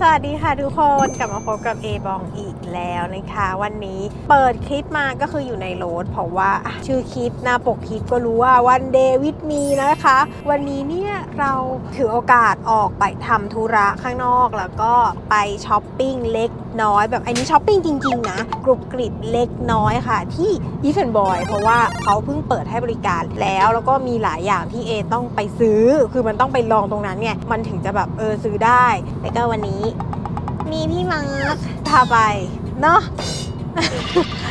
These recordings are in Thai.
สวัสดีค่ะทุกคนกลับมาพบกับเอบองอีก แล้วนะคะ วันนี้เปิดคลิปมาก็คืออยู่ในรถเพราะว่าชื่อคลิปหน้าปกคลิปก็รู้ว่าวันเดวิดมีนะคะ วันนี้เนี่ยเราถือโอกาสออกไปทำธุระข้างนอกแล้วก็ไปช้อปปิ้งเล็กน้อยแบบอันนี้ช้อปปิ้งจริง ๆ นะกรุบกริบเล็กน้อยค่ะ ที่อีฟ n นบอยเพราะว่าเขาเพิ่งเปิดให้บริการแล้วแล้วก็มีหลายอย่างที่เอต้องไปซื้อ คือมันต้องไปลองตรงนั้นเนี่ยมันถึงจะแบบเออซื้อได้ แล้วก็วันนี้มีพี่มาร์คพาไป เนาะ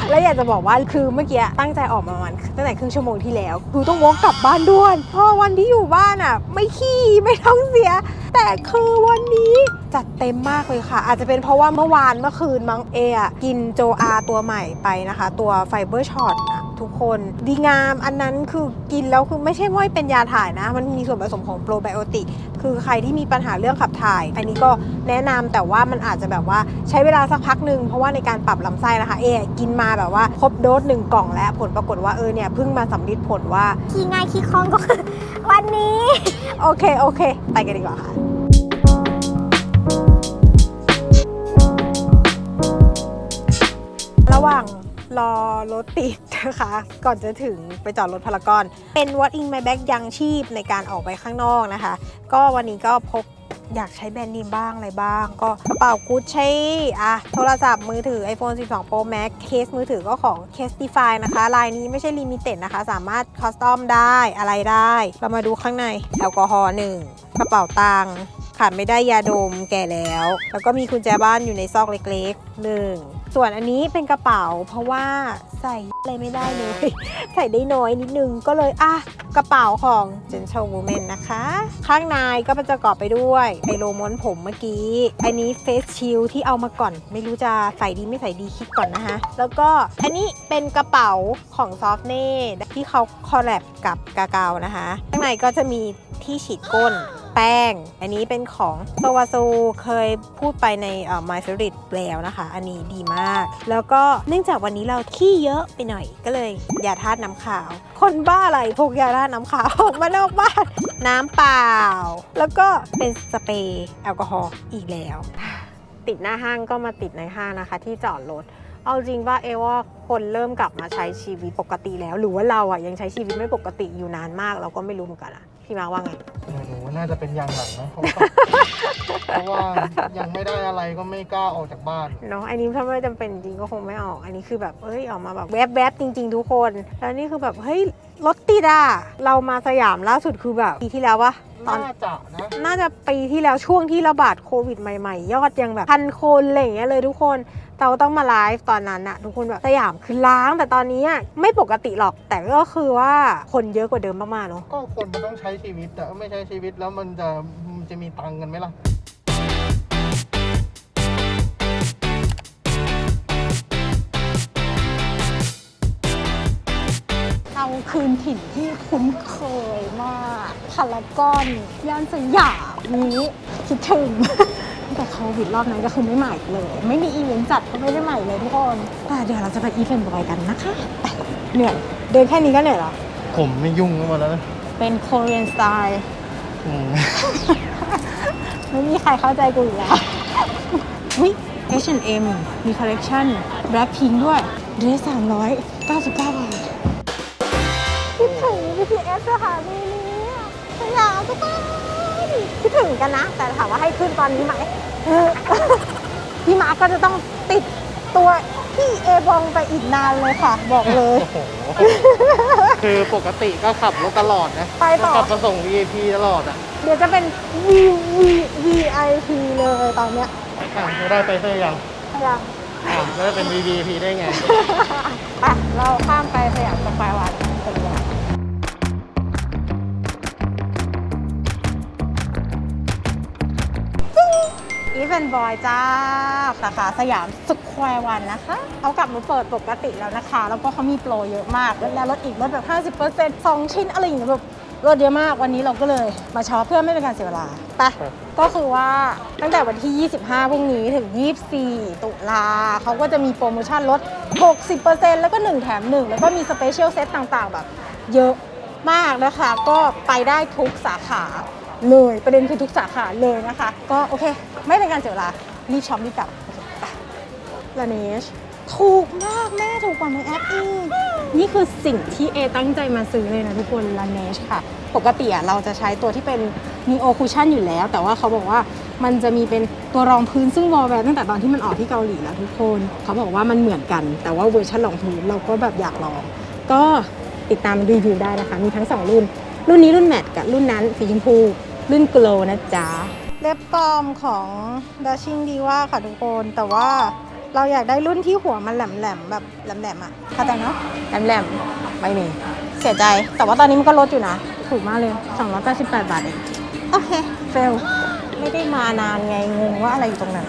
แล้วอยากจะบอกว่าคือเมื่อกี้ตั้งใจออกมาวันตั้งแต่ครึ่งชั่วโมงที่แล้วคือต้องวกกลับบ้านด่วนเพราะวันที่อยู่บ้านอะ ไม่ขี้ไม่ท้องเสีย แต่คือวันนี้จัดเต็มมากเลยค่ะ อาจจะเป็นเพราะว่าเมื่อวานเมื่อคืนมังเออะกินโจอาตัวใหม่ไปนะคะ ตัวไฟเบอร์ช็อตนะ ทุกคน ดีงามอันนั้นคือกินแล้วคือไม่ใช่ว่าเป็นยาถ่ายนะ มันมีส่วนผสมของโปรไบโอติก คือใครที่มีปัญหาเรื่องขับถ่าย อันนี้ก็แนะนำแต่ว่ามันอาจจะแบบว่าใช้เวลาสักพักหนึ่งเพราะว่าในการปรับลำไส้นะคะเอะกินมาแบบว่าครบโดสหนึ่งกล่องแล้วผลปรากฏว่าเออเนี่ยเพิ่งมาสำลิดผลว่าขี้ง่ายขี้คล่องก็คือวันนี้ โอเคโอเค ไปกันดีกว่าค่ะระ รอรถติดนะคะ ก่อนจะถึงไปจอดรถพารากอน เป็น What in my bag ยังชีพในการออกไปข้างนอกนะคะ ก็วันนี้ก็พกอยากใช้แบรนด์เนมบ้างอะไรบ้าง ก็กระเป๋ากุชชี่อะโทรศัพท์มือถือ iPhone 12 Pro Max เคสมือถือก็ของ Castify นะคะ ลายนี้ไม่ใช่ลิมิเต็ดนะคะ สามารถคอสตอมได้อะไรได้ เรามาดูข้างใน แอลกอฮอล์หนึ่งกระเป๋าตังค์ขาดไม่ได้ยาดมแก่แล้ว แล้วก็มีกุญแจบ้านอยู่ในซอกเล็กๆหนึ่ง ส่วนอันนี้เป็นกระเป๋า เพราะว่าใส่อะไรไม่ได้เลย ใส่ได้น้อยนิดนึงก็เลยอะกระเป๋าของ Gentle Woman นะคะ ข้างในก็ประกอบไปด้วยไอโรม้วนผมเมื่อกี้ อันนี้ Face Shield ที่เอามาก่อน ไม่รู้จะใส่ดีไม่ใส่ดีคิดก่อนนะคะ แล้วก็อันนี้เป็นกระเป๋าของ s o f t n e ที่เขาคอลแลบกับกาเกานะคะ ข้างในก็จะมีที่ฉีดก้น แป้ง อันนี้เป็นของโซวาซูเคยพูดไปในเอ่อ My Favorite แล้วนะคะ อันนี้ดีมาก แล้วก็เนื่องจากวันนี้เราขี้เยอะไปหน่อยก็เลยยาธาตุน้ำขาว คนบ้าอะไรพกยาธาตุน้ำขาว ออกมานอกบ้าน น้ำเปล่า แล้วก็เป็นสเปรย์แอลกอฮอล์อีกแล้ว ติดหน้าห้างก็มาติดในห้างนะคะ ที่จอดรถเอาจริงว่าเอว่าคนเริ่มกลับมาใช้ชีวิตปกติแล้ว หรือว่าเราอะยังใช้ชีวิตไม่ปกติอยู่นานมาก เราก็ไม่รู้เหมือนกันอะ พี่มาร์คว่าไงไม่รู้น่าจะเป็นอย่างหลังนะเพราะว่าเพราะว่ายังไม่ได้อะไรก็ไม่กล้าออกจากบ้าน เนาะอันนี้ถ้าไม่จำเป็นจริงก็คงไม่ออก อันนี้คือแบบเอ้ยออกมาแบบแวบๆจริง ๆ ทุกคน แล้วนี่คือแบบเฮ้ย รถติดอะเรามาสยามล่าสุดคือแบบปีที่แล้ววะตอน น่าจะนะน่าจะปีที่แล้วช่วงที่ระบาดโควิดใหม่ๆ ยอดยังแบบพันคนอะไรอย่างเงี้ยเลยทุกคนเราต้องมาไลฟ์ตอนนั้นอะทุกคนแบบสยามคือล้างแต่ตอนนี้อะไม่ปกติหรอกแต่ก็คือว่าคนเยอะกว่าเดิมมากๆเนาะก็คนมันต้องใช้ชีวิตแต่ไม่ใช้ชีวิตแล้วมันจะมันจะมีตังค์กันไหมล่ะ คืนถิ่นที่คุ้นเคยมากพารากอนย่านสยามนี้คิดถึงแต่โควิดรอบนั้นก็คือไม่ใหม่เลย ไม่มีอีเวนต์จัดก็ไม่ได้ใหม่เลยทุกคนแต่เดี๋ยวเราจะไปอีเวนต์บอยกันนะคะไปเหนื่อยเดินแค่นี้ก็เหนื่อยแล้วผมไม่ยุ่งกันหมดแล้วนะเป็น Korean style อืมไม่มีใครเข้าใจกูอีกแล้ววิ H&M มีคอลเลกชัน Blackpink ด้วยเดรส399บาทคิดถึ ง BTS สถานีนี้อะสยามทุกคนคิดถึงกันนะ แต่ถามว่าให้ขึ้นตอนนี้ไหมเออพี่มาร์คก็จะต้องติดตัวพี่เอบองไปอีกนานเลยค่ะ บอกเลยโอ้โหคือปกติก็ขับรถตลอดนะไปต่อก็ขับมาส่ง VIP ตลอดอะเดี๋ยวจะเป็น V V VIP เลยตอนเนี้ยอะจะได้ไปเสื้อยังยังอะแล้วจะเป็น VIP ได้ไง ไปเราข้ามไปสยามสแควร์วัน อีเวนบอยจ้าสาขาสยามสแควร์วันนะคะเขากลับมาเปิดปกติแล้วนะคะ แล้วก็เขามีโปรเยอะมากแล้วลดอีกลดแบบ 50% 2 ชิ้นอะไรอย่างเงี้ยแบบลดเยอะมากวันนี้เราก็เลยมาช็อปเพื่อไม่เป็นการเสียเวลาไปครับก็คือว่าตั้งแต่วันที่ 25 พรุ่งนี้ถึง 24 ตุลาเขาก็จะมีโปรโมชั่นลด 60%แล้วก็ 1 แถม 1 แล้วก็มีสเปเชียลเซตต่างๆ แบบเยอะมากนะคะ ก็ไปได้ทุกสาขา เลยประเด็นคือทุกสาขาเลยนะคะ ก็โอเค ไม่เป็นการเสียเวลารีบช็อปรีบกลับลาเนชถูกมากแม่ถูกกว่าในแอปอีกนี่คือสิ่งที่เอตั้งใจมาซื้อเลยนะทุกคนลาเนชค่ะ ปกติเราจะใช้ตัวที่เป็นมีโอคูชั่นอยู่แล้ว แต่ว่าเขาบอกว่ามันจะมีเป็นตัวรองพื้นซึ่งวอลแวร์ตั้งแต่ตอนที่มันออกที่เกาหลีแล้วทุกคน เขาบอกว่ามันเหมือนกัน แต่ว่าเวอร์ชันรองพื้นเราก็แบบอยากลอง ก็ติดตามรีวิวได้นะคะ มีทั้ง 2 รุ่น รุ่นนี้รุ่นแมทกับรุ่นนั้นสีชมพู รุ่นโกลนะจ๊ะเล็บปลอมของดาชิงดีว่าค่ะทุกคนแต่ว่าเราอยากได้รุ่นที่หัวมันแหลมๆแบบแหลมๆอะเข้าใจเนาะแหลมๆไม่มีเสียใจ แต่ว่าตอนนี้มันก็ลดอยู่นะถูกมากเลย 288 บาทเองโอเคเฟลไม่ได้มานานไงงงว่าอะไรอยู่ตรงนั้น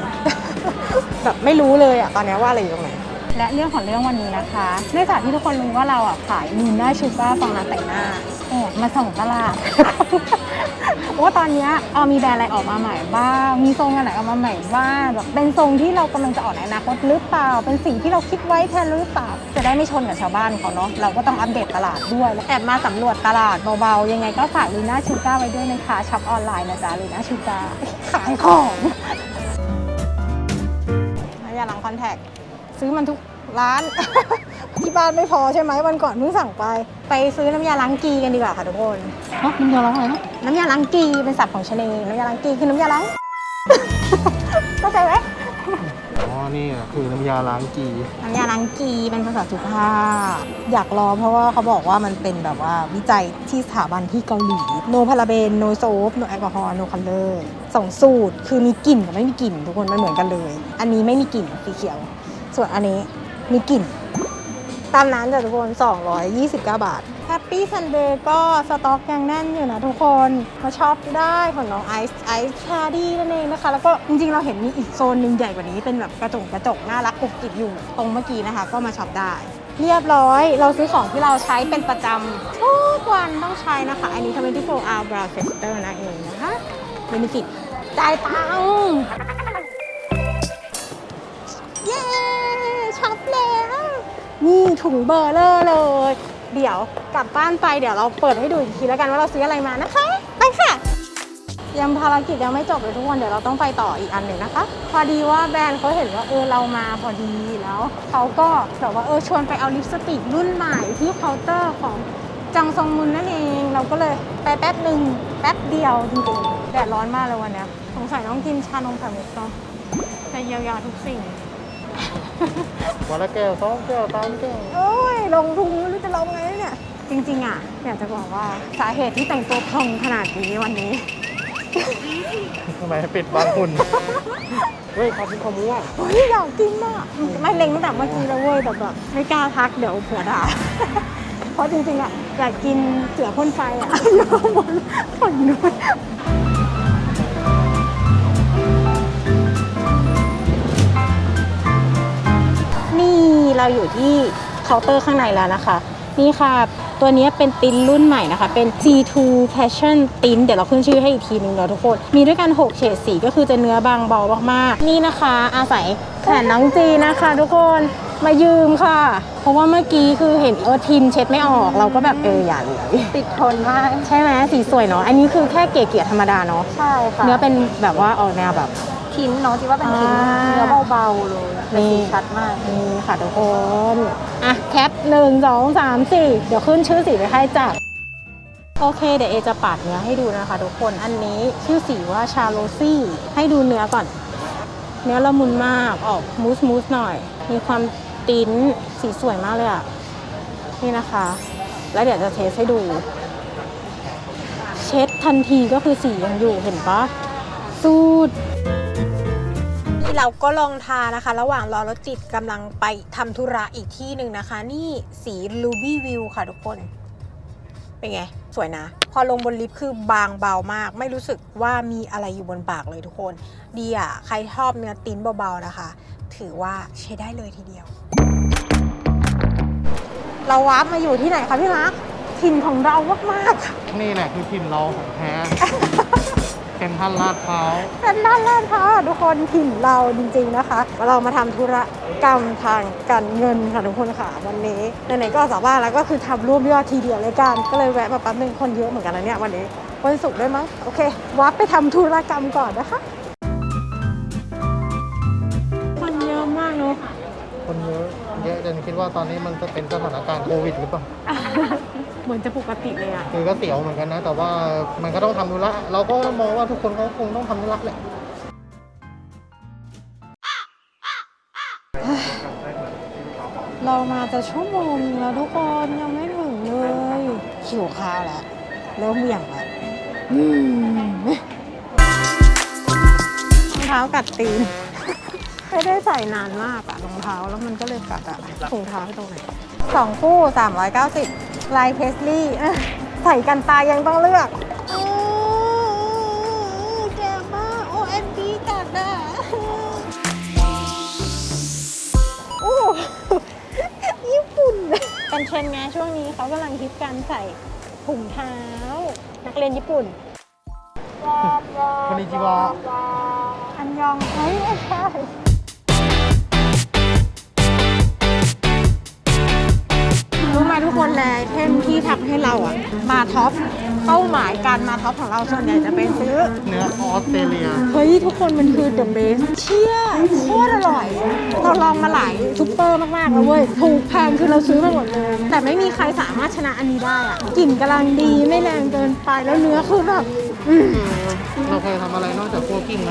แบบไม่รู้เลยอะตอนนี้ว่าอะไรอยู่ตรงไหนและเรื่องของเรื่องวันนี้นะคะเนื่องจากที่ทุกคนรู้ว่าเราอะขายลูน่าชูการ์ฟองน้ำแต่งหน้า แอบมาส่องตลาด ว่าตอนเนี้ยเออมีแบรนด์อะไรออกมาใหม่บ้าง มีทรงอะไรออกมาใหม่บ้างแบบเป็นทรงที่เรากำลังจะออกในอนาคตหรือเปล่า เป็นสิ่งที่เราคิดไว้แทนหรือเปล่า จะได้ไม่ชนกับชาวบ้านเขาเนาะ เราก็ต้องอัปเดตตลาดด้วย แอบมาสำรวจตลาดเบาๆ ยังไงก็ฝากลูน่าชูก้าไว้ด้วยนะคะช็อปออนไลน์นะจ๊ะลูน่าชูก้าขายของน้ำยาล้างคอนแทคซื้อมันทุกร้าน ที่บ้านไม่พอใช่ไหมวันก่อนเพิ่งสั่งไป ไปซื้อน้ำยาล้างกีกันดีกว่าค่ะทุกคนน้ำยาล้างอะไรนะน้ำยาล้างกีเป็นศัพท์ของชะนีน้ำยาล้างกีคือน้ำยาล้าง เข้าใจไหมอ๋อ นี่คือน้ำยาล้างกีน้ำยาล้างกีเป็นภาษาสุภาพอยากลองเพราะว่าเขาบอกว่ามันเป็นแบบว่าวิจัยที่สถาบันที่เกาหลี โนพาราเบน โนโซฟโนแอลกอฮอล์โนคัลเลอร์สองสูตรคือมีกลิ่นกับไม่มีกลิ่นทุกคนมันเหมือนกันเลย อันนี้ไม่มีกลิ่นสีเขียว ส่วนอันนี้มีกลิ่น ตามนั้นจ้ะทุกคน 229 บาท Happy Sunday ก็สต็อกยังแน่นอยู่นะทุกคน มาช็อปได้ของน้องไอซ์ไอซ์ชาดี้นั่นเองนะคะ แล้วก็จริงๆ เราเห็นมีอีกโซนหนึ่งใหญ่กว่านี้เป็นแบบกระจกกระจกน่ารักกุกกิกอยู่ตรงเมื่อกี้นะคะ ก็มาช็อปได้ เรียบร้อย เราซื้อของที่เราใช้เป็นประจำทุกวันต้องใช้นะคะ อันนี้ทำเป็นที่4 hour brow tester นะเองนะคะเบนฟิตจ่ายตังค์เย้ช็อปแล้ว นี่ถุงเบอร์เลอร์เลย เดี๋ยวกลับบ้านไปเดี๋ยวเราเปิดให้ดูอีกทีแล้วกันว่าเราซื้ออะไรมานะคะ ไปค่ะ ยังภารกิจยังไม่จบเลยทุกคนเดี๋ยวเราต้องไปต่ออีกอันหนึ่งนะคะ พอดีว่าแบรนด์เขาเห็นว่าเออเรามาพอดีแล้วเขาก็แบบว่าเออชวนไปเอาลิปสติกรุ่นใหม่ที่เคาน์เตอร์ของจังซองมุนนั่นเอง เราก็เลยไปแป๊บหนึ่งแป๊บเดียวจริงๆแดดร้อนมากเลยวันนี้สงสัยต้องกินชานมไข่มุกเนาะจะเยียวยาทุกสิ่ง วันละแก้วสองแก้วสามแก้วโอ้ยลงทุนไม่รู้จะลงไงเนี่ย จริงๆอะอยากจะบอกว่าสาเหตุที่แต่งตัวพองขนาดนี้วันนี้ ทำไมปิดบางคุณเฮ้ยขอบคุณขมัวเฮ้ยอยากกินอะไม่เล็งตั้งแต่เมื่อกี้แล้วเว้ยแต่แบบไม่กล้าทักเดี๋ยวเผื่อด่าเพราะจริงๆอะอยากกินเสือพ่นไฟอะอยู่ข้างบนฝั่งนู้น เราอยู่ที่เคาน์เตอร์ข้างในแล้วนะคะ นี่ค่ะ ตัวนี้เป็นตินรุ่นใหม่นะคะ เป็น C2 Passion ตินเดี๋ยวเราขึ้นชื่อให้อีกทีนึงเนาะทุกคน มีด้วยกัน 6 เฉดสีก็คือจะเนื้อบางเบามากๆ นี่นะคะ อาศัยแขนน้องจีนะคะ ทุกคนมายืมค่ะ เพราะว่าเมื่อกี้คือเห็นเออทินเช็ดไม่ออกเราก็แบบเอออย่าเลยติดทนมาก ใช่ไหมสีสวยเนาะอันนี้คือแค่เก๋ๆธรรมดาเนาะใช่ค่ะเนื้อเป็นแบบว่าออกแนวแบบ ทิ้นเนาะที่ว่าเป็นทิ้นอ่า เนื้อเบาๆเลยอะแต่นี่สีชัดมาก นี่ค่ะทุกคน อะ แคปหนึ่งสองสามสี่เดี๋ยวขึ้นชื่อสีไปให้จ้ะโอเค เดี๋ยวเอจะปาดเนื้อให้ดูนะคะทุกคน อันนี้ชื่อสีว่าชาโรซี่ ให้ดูเนื้อก่อน เนื้อละมุนมาก ออกมูสมูสหน่อย มีความติ้นสีสวยมากเลยอะนี่นะคะ แล้วเดี๋ยวจะเทสให้ดู เช็ดทันทีก็คือสียังอยู่เห็นปะสูดนี่ เราก็ลองทานะคะ ระหว่างรอรถติดกำลังไปทำธุระอีกที่หนึ่งนะคะ นี่สี Ruby View ค่ะทุกคน เป็นไง สวยนะ พอลงบนลิปคือบางเบามาก ไม่รู้สึกว่ามีอะไรอยู่บนปากเลยทุกคน ดีอะ ใครชอบเนื้อติ้นเบาๆนะคะ ถือว่าใช้ได้เลยทีเดียว เราวาร์ปมาอยู่ที่ไหนคะพี่มาร์คถิ่นของเรามากๆ นี่แหละคือถิ่นเราของแท้ เป็นท่านลาดพร้าวเป็นด้านล่างค่ะทุกคนถิ่นเราจริง ๆนะคะ เรามาทำธุรกรรมทางการเงินค่ะทุกคนค่ะวันนี้ไหนๆก็ออกจากบ้านแล้วก็คือทำรวบยอดทีเดียวเลยกันก็เลยแวะมาแป๊บนึงคนเยอะเหมือนกันนะเนี่ยวันนี้วันศุกร์ด้วยมั้งโอเควัดไปทำธุรกรรมก่อนนะคะคนเยอะมากเนอะคนเยอะเยอะจนคิดว่าตอนนี้มันจะเป็นสถานการณ์โควิดหรือเปล่า เหมือนจะปกติเลยอะคือก็เสียวเหมือนกันนะ แต่ว่ามันก็ต้องทำธุระเราก็มองว่าทุกคนก็คงต้องทำธุระแหละเรามาจะชั่วโมงนึงแล้วทุกคนยังไม่ถึงเลยหิวข้าวแล้วเริ่มเหวี่ยงแล้วอืมรองเท้ากัดตีน ไม่ได้ใส่นานมากอะรองเท้าแล้วมันก็เลยกัดอะถุงเท้าให้ตรงไหนสองคู่390ลายเพส ลี่เอ้ยใส่กันตายยังต้องเลือกอืมแก่มาก OMG กัดอะโอ้ญี่ปุ่นเป็นเทรนด์ไงช่วงนี้เขากำลังฮิตการใส่ถุงเท้า นักเรียนญี่ปุ่นคนนิจิวะอันยองเฮ้ยไม่ใช่ รู้ไหมทุกคนแลไอเทมที่ทำให้เราอะ มาท็อป เป้าหมายการมาท็อปของเราส่วนใหญ่จะเป็นซื้อ เนื้อออสเตรเลีย เฮ้ย ทุกคนมันคือ the best เชี่ยโคตรอร่อย เราลองมาหลายซุปเปอร์มากๆแล้วเว้ย ถูกแพงคือเราซื้อมาหมดเลย แต่ไม่มีใครสามารถชนะอันนี้ได้อะกลิ่นกำลังดีไม่แรงเกินไปแล้วเนื้อคือแบบอืมเราเคยทำอะไรนอกจากคั่วกิ้งไหม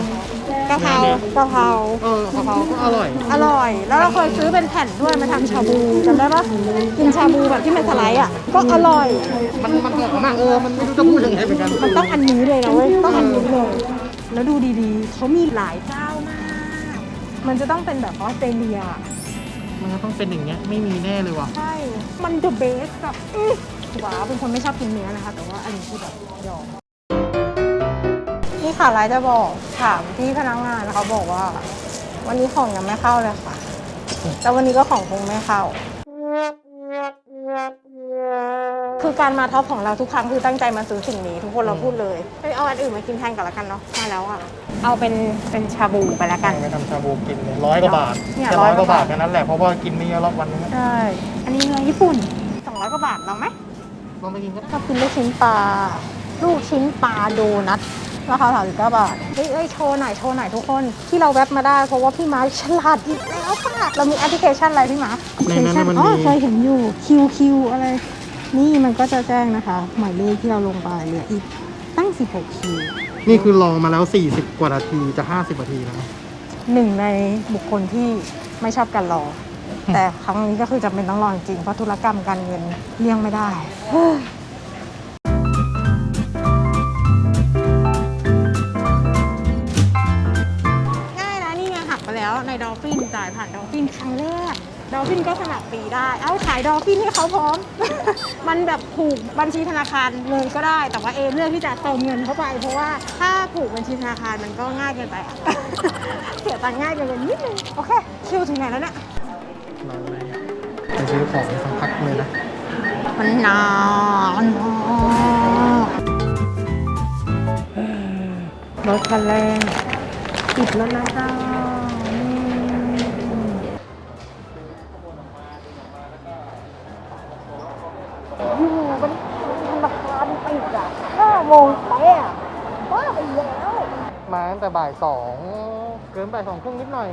กะเพรากะเพราเออกะเพราก็อร่อย อร่อย แล้วเราเคยซื้อเป็นแผ่นด้วยมาทำชาบูจำได้ปะกินชาบูแบบที่มันสไลด์อะก็อร่อย มันมันหอมมากเออมันไม่รู้จะพูดยังไงเหมือนกันมันต้องอันนี้เลยนะเว้ยต้องอันนี้เลย แล้วดูดีๆ เขามีหลายเจ้ามาก มันจะต้องเป็นแบบออสเตรเลีย มันก็ต้องเป็นอย่างเงี้ยไม่มีแน่เลยว่ะ ใช่ มัน the best แบบอื้อว้าวเป็นคนไม่ชอบกินเนื้อนะคะ แต่ว่าอันนี้คือแบบยอมนี่ค่ะไลน์จะบอกถามพี่พนักงานเขาบอกว่า วันนี้ของยังไม่เข้าเลยค่ะ แต่วันนี้ก็ของคงไม่เข้า คือการมาท็อปของเราทุกครั้งคือตั้งใจมาซื้อสิ่งนี้ ทุกคนเราพูดเลยเฮ้ยเอาอันอื่นมากินแทนกันละกันเนาะมาแล้วอะเอาเป็นเป็นชาบูไปแล้วกันไปทำชาบูกินเลยร้อยกว่าบาทเนี่ยแค่ร้ร้ออยยกกว่าว่าบาบาททแค่นั้นแหละเพราะว่ากินไม่เยอะรอบวันนึงอะใช่อันนี้เนื้อญี่ปุ่น200กว่าบาทเราไหมลองไปกินก็ได้ชอบกินลูกชิ้นปลาลูกชิ้นปลาโดนัท ราคาสามสิบเก้าบาทเฮ้ยเอ้ยโชว์หน่อยโชว์หน่อยทุกคน ที่เราแวบมาได้เพราะว่าพี่มาร์คฉลาดอีกแล้วค่ะเรามีแอปพลิเคชันอะไรพี่มาร์คในนั้นแอปพลิเคชัมันอ๋อมีเคยเห็นอยู่ QQ อะไร นี่มันก็จะแจ้งนะคะ หมายเลขที่เราลงไปเหลืออีกตั้ง 16 คิว นี่คือรอมาแล้ว 40 กว่านาทีจะ 50นาทีแล้วหนึ่งในบุคคลที่ไม่ชอบการรอ แต่ครั้งนี้ก็คือจำเป็นต้องรอจริงๆเพราะธุรกรรมการเงินเลี่ยงไม่ได้ายผ่านดอลฟินครั้งแรกดอลฟินก็สมัครฟรีได้ เอาขายดอลฟินให้เขาพร้อม มันแบบผูกบัญชีธนาคารเลยก็ได้ แต่ว่าเอเลือกที่จะเติมเงินเข้าไป เพราะว่าถ้าผูกบัญชีธนาคารมันก็ง่ายเกินไปอะเสียตังค์ง่ายเกินไปนิดนึง โอเคคิวถึงไหนแล้วเนี่ยรอเลยไปซื้อของสักพักเลยนะ มันนานมากรถคันแรงปิดแล้วนะจ้า แล้ว มาตั้งแต่บ่ายสองเกินบ่ายสองครึ่งนิดหน่อย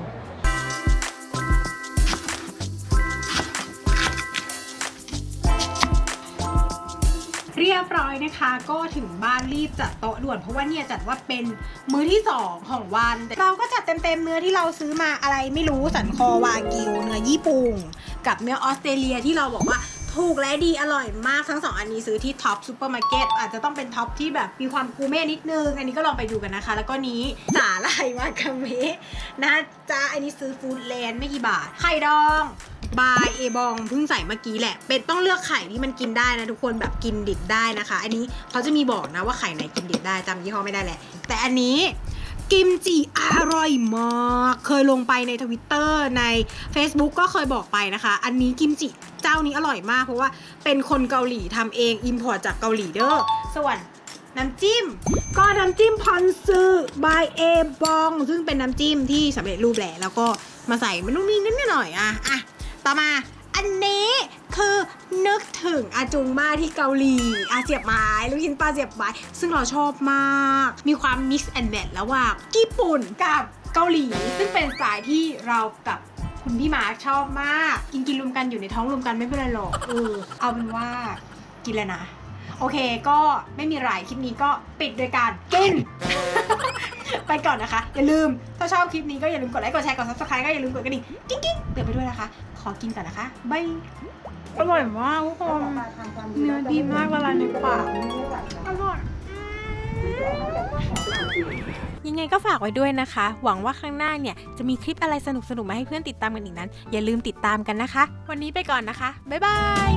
เรียบร้อยนะคะ ก็ถึงบ้านรีบจัดโต๊ะด่วน เพราะว่าเนี่ยจัดว่าเป็นมื้อที่ 2 ของวัน เราก็จัดเต็มๆเนื้อที่เราซื้อมาอะไรไม่รู้สันคอวากิวเนื้อญี่ปุ่นกับเนื้อออสเตรเลียที่เราบอกว่า ถูกและดีอร่อยมากทั้งสองอันนี้ซื้อที่ท็อปซูเปอร์มาร์เก็ตอาจจะต้องเป็นท็อปที่แบบมีความกูเม่นิดนึง อันนี้ก็ลองไปดูกันนะคะ แล้วก็นี้สาหร่ายวากาเมะนะจ๊ะอันนี้ซื้อฟู้ดแลนด์ไม่กี่บาท ไข่ดองบายเอบองเพิ่งใส่เมื่อกี้แหละ เป็นต้องเลือกไข่ที่มันกินได้นะทุกคนแบบกินดิบได้นะคะ อันนี้เขาจะมีบอกนะว่าไข่ไหนกินดิบได้จำยี่ห้อไม่ได้แหละ แต่อันนี้ กิมจิอร่อยมาก เคยลงไปในทวิตเตอร์ใน Facebook ก็เคยบอกไปนะคะ อันนี้กิมจิเจ้านี้อร่อยมาก เพราะว่าเป็นคนเกาหลีทำเองอิมพอร์ตจากเกาหลีเด้อส่วนน้ำจิ้ม ก็น้ำจิ้มพอนซึบายเอบอง ซึ่งเป็นน้ำจิ้มที่สำเร็จรูปแหละแล้วก็มาใส่มันนุ่มนิ่มนิดหน่อยอะอะต่อมา อันนี้คือนึกถึงอาจุงมาที่เกาหลีอาเสียบไม้ลูกชิ้นปลาเสียบไม้ซึ่งเราชอบมาก มีความ mix and match ระหว่างญี่ปุ่นกับเกาหลี ซึ่งเป็นสายที่เรากับคุณพี่มาชอบมาก กินกินรวมกันอยู่ในท้องรวมกันไม่เป็นไรหรอกเออเอาเป็นว่ากินเลยนะ โอเคก็ไม่มีไรคลิปนี้ก็ปิดโดยการกิน ไปก่อนนะคะ อย่าลืม ถ้าชอบคลิปนี้ก็อย่าลืมกดไลค์ กดแชร์ กด subscribe ก็อย่าลืมกดกระดิ่ง กิ๊งกิ๊งเตือนไปด้วยนะคะ ขอกินก่อนนะคะบายอร่อยมากทุกคนเนื้อดีมากละลายในปากอร่อยยังไงก็ฝากไว้ด้วยนะคะ หวังว่าข้างหน้าเนี่ย จะมีคลิปอะไรสนุกๆ มาให้เพื่อนติดตามกันอีกนั้น อย่าลืมติดตามกันนะคะ วันนี้ไปก่อนนะคะ บ๊ายบาย